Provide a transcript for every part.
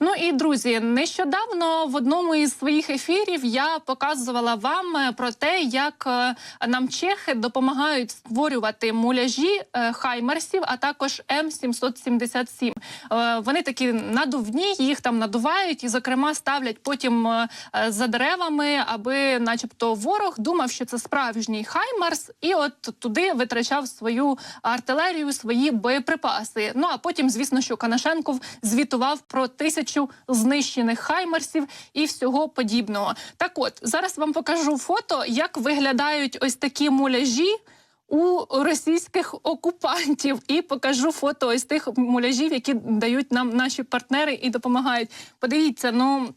Ну і друзі, нещодавно в одному із своїх ефірів я показувала вам е, про те, як е, нам чехи допомагають створювати муляжі е, хаймерсів, а також М777. Е, Вони такі надувні, їх там надувають і, зокрема, ставлять потім за деревами, аби, начебто, ворог думав, що це справжній хаймерс, і от туди витрачав свою артилерію, свої боєприпаси. Ну а потім, звісно, що Канашенков звітував про тисячу знищених хаймерсів і всього подібного. Так, от зараз вам покажу фото, як виглядають ось такі муляжі. У російських окупантів і покажу фото ось тих муляжів, які дають нам наші партнери і допомагають. Подивіться, ну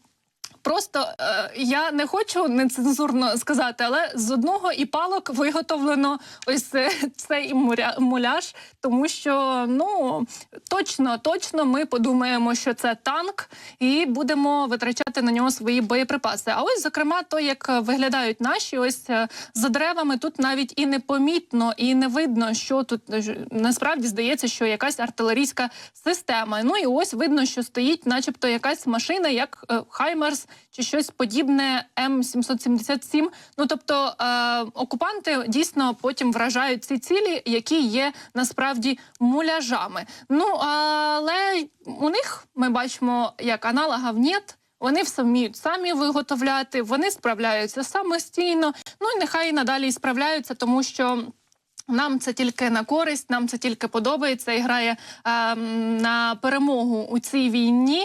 Просто е, я не хочу нецензурно сказати, але з одного і палок виготовлено ось е, цей муляж, тому що ну точно, точно ми подумаємо, що це танк, і будемо витрачати на нього свої боєприпаси. А ось, зокрема, то як виглядають наші, ось е, за деревами тут навіть і не помітно, і не видно, що тут е, насправді здається, що якась артилерійська система. Ну і ось видно, що стоїть, начебто, якась машина, як Хаймерс чи щось подібне М777. Ну тобто е, окупанти дійсно потім вражають ці цілі, які є насправді муляжами. Ну але у них ми бачимо як аналогів нет. Вони все вміють самі виготовляти, вони справляються самостійно. Ну і нехай і надалі справляються, тому що. Нам це тільки на користь, нам це тільки подобається і грає е, на перемогу у цій війні.